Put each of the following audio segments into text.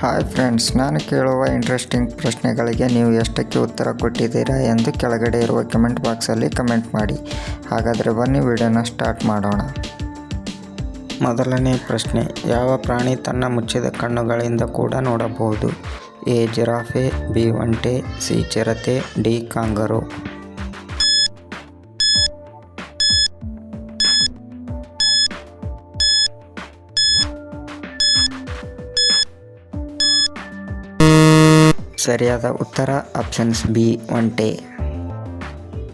Hi friends, ನಾನು ಕೇಳುವ interesting ಪ್ರಶ್ನೆಗಳಿಗೆ ನೀವು ಎಷ್ಟಕ್ಕೆ ಉತ್ತರ ಕೊಟ್ಟಿದ್ದೀರಾ ಎಂದು ಕೆಳಗಡೆ ಇರುವ ಕಮೆಂಟ್ ಬಾಕ್ಸಲ್ಲಿ ಕಮೆಂಟ್ ಮಾಡಿ. ಹಾಗಾದರೆ ಬನ್ನಿ, ವಿಡಿಯೋನ ಸ್ಟಾರ್ಟ್ ಮಾಡೋಣ. ಮೊದಲನೇ ಪ್ರಶ್ನೆ, ಯಾವ ಪ್ರಾಣಿ ತನ್ನ ಮುಚ್ಚಿದ ಕಣ್ಣುಗಳಿಂದ ಕೂಡ ನೋಡಬಹುದು? ಎ, ಜಿರಾಫೆ, ಬಿ, ಒಂಟೆ, ಸಿ, ಚಿರತೆ, ಡಿ, ಕಾಂಗರು. ಸರಿಯಾದ ಉತ್ತರ ಆಪ್ಷನ್ಸ್ ಬಿ ಒಂಟೆ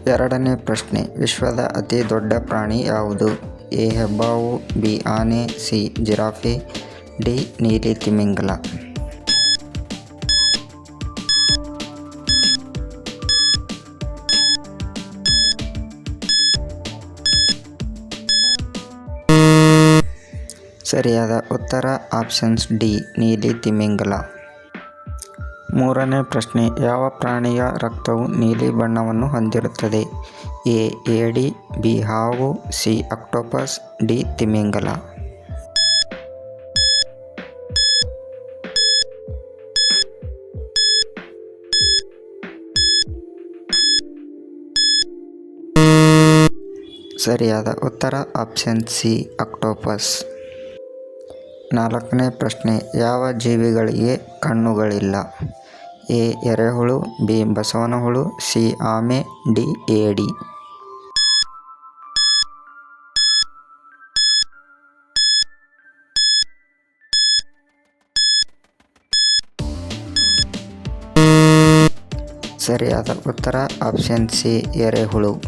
ಎರಡನೇ ಪ್ರಶ್ನೆ, ವಿಶ್ವದ ಅತಿ ದೊಡ್ಡ ಪ್ರಾಣಿ ಯಾವುದು? ಎ, ಹೆಬ್ಬಾವು, ಬಿ, ಆನೆ, ಸಿ, ಜಿರಾಫೆ, ಡಿ, ನೀಲಿ ತಿಮಿಂಗಲ. ಸರಿಯಾದ ಉತ್ತರ ಆಪ್ಷನ್ಸ್ ಡಿ ನೀಲಿ ತಿಮಿಂಗಲ. ಮೂರನೇ ಪ್ರಶ್ನೆ, ಯಾವ ಪ್ರಾಣಿಯ ರಕ್ತವು ನೀಲಿ ಬಣ್ಣವನ್ನು ಹೊಂದಿರುತ್ತದೆ? ಎ, ಏಡಿ, ಬಿ, ಹಾವು, ಸಿ, ಅಕ್ಟೋಪಸ್, ಡಿ, ತಿಮಿಂಗಲ. ಸರಿಯಾದ ಉತ್ತರ, ಆಪ್ಷನ್ ಸಿ, ಅಕ್ಟೋಪಸ್. ನಾಲ್ಕನೇ ಪ್ರಶ್ನೆ, ಯಾವ ಜೀವಿಗಳಿಗೆ ಕಣ್ಣುಗಳಿಲ್ಲ? ಎ ಎರೆಹುಳು, ಬಿ ಬಸವನಹುಳು, ಸಿ ಆಮೆ, ಡಿ ಏಡಿ ಸರಿಯಾದ ಉತ್ತರ ಆಪ್ಷನ್ ಸಿ, ಎರೆಹುಳು.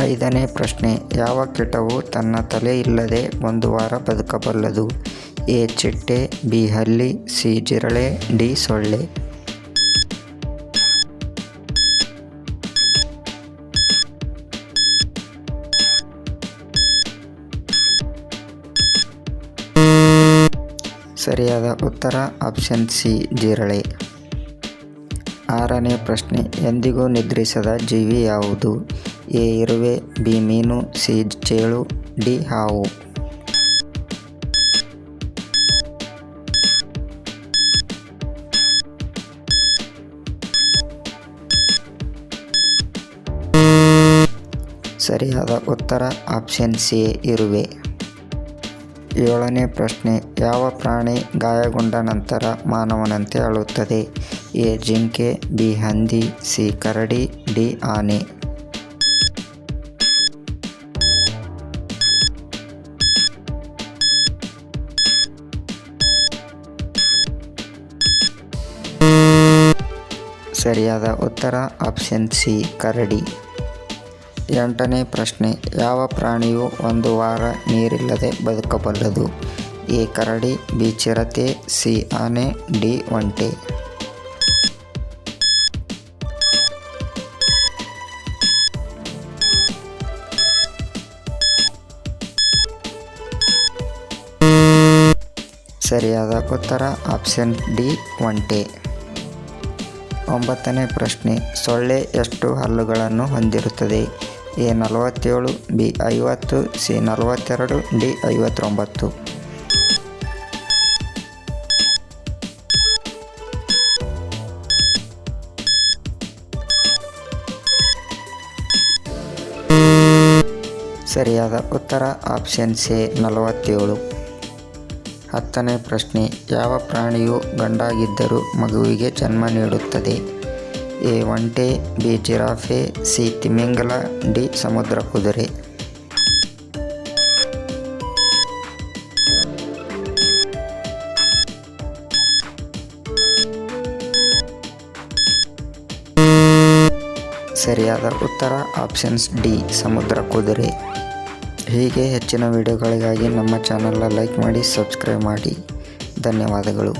ಐದನೇ ಪ್ರಶ್ನೆ, ಯಾವ ಕೀಟವು ತನ್ನ ತಲೆ ಇಲ್ಲದೆ ಒಂದು ವಾರ ಬದುಕಬಲ್ಲದು? ಎ ಚಿಟ್ಟೆ ಬಿ ಹಲ್ಲಿ ಸಿ ಜಿರಳೆ ಡಿ ಸೊಳ್ಳೆ. ಸರಿಯಾದ ಉತ್ತರ, ಆಪ್ಷನ್ ಸಿ, ಜಿರಳೆ. ಆರನೇ ಪ್ರಶ್ನೆ, ಎಂದಿಗೂ ನಿದ್ರಿಸದ ಜೀವಿ ಯಾವುದು? ಎ, ಇರುವೆ, ಬಿ, ಮೀನು, ಸಿ, ಚೇಳು, ಡಿ, ಹಾವು. ಸರಿಯಾದ ಉತ್ತರ ಆಪ್ಷನ್ ಸಿ ಇರುವೆ. ಏಳನೇ ಪ್ರಶ್ನೆ, ಯಾವ ಪ್ರಾಣಿ ಗಾಯಗೊಂಡ ನಂತರ ಮಾನವನಂತೆ ಅಳುತ್ತದೆ? ಎ, ಜಿಂಕೆ, ಬಿ, ಹಂದಿ, ಸಿ, ಕರಡಿ, ಡಿ, ಆನೆ. ಸರಿಯಾದ ಉತ್ತರ ಆಪ್ಷನ್ ಸಿ, ಕರಡಿ. ಎಂಟನೇ ಪ್ರಶ್ನೆ, ಯಾವ ಪ್ರಾಣಿಯು ಒಂದು ವಾರ ನೀರಿಲ್ಲದೆ ಬದುಕಬಲ್ಲದು? ಎ, ಕರಡಿ, ಬಿ, ಚಿರತೆ, ಸಿ, ಆನೆ, ಡಿ, ಒಂಟೆ. ಸರಿಯಾದ ಉತ್ತರ, ಆಪ್ಷನ್ ಡಿ, ಒಂಟೆ. ಒಂಬತ್ತನೇ ಪ್ರಶ್ನೆ, ಸೊಳ್ಳೆ ಎಷ್ಟು ಹಲ್ಲುಗಳನ್ನು ಹೊಂದಿರುತ್ತದೆ? ಎ ನಲವತ್ತೇಳು, ಬಿ ಐವತ್ತು, ಸಿ ನಲವತ್ತೆರಡು, ಡಿ ಐವತ್ತೊಂಬತ್ತು. ಸರಿಯಾದ ಉತ್ತರ, ಆಪ್ಷನ್ ಸಿ, ನಲವತ್ತೇಳು. ಹತ್ತನೇ ಪ್ರಶ್ನೆ, ಯಾವ ಪ್ರಾಣಿಯು ಗಂಡಾಗಿದ್ದರೂ ಮಗುವಿಗೆ ಜನ್ಮ ನೀಡುತ್ತದೆ? ಎ ಒಂಟೆ ಬಿ ಜಿರಾಫೆ, ಸಿ ತಿಮಿಂಗಲ, ಡಿ ಸಮುದ್ರ ಕುದುರೆ. ಸರಿಯಾದ ಉತ್ತರ, ಆಪ್ಷನ್ಸ್ ಡಿ, ಸಮುದ್ರ ಕುದುರೆ. ಹೀಗೆ ಹೆಚ್ಚಿನ ವಿಡಿಯೋಗಳಿಗಾಗಿ ನಮ್ಮ ಚಾನಲ್ನ ಲೈಕ್ ಮಾಡಿ, ಸಬ್ಸ್ಕ್ರೈಬ್ ಮಾಡಿ. ಧನ್ಯವಾದಗಳು.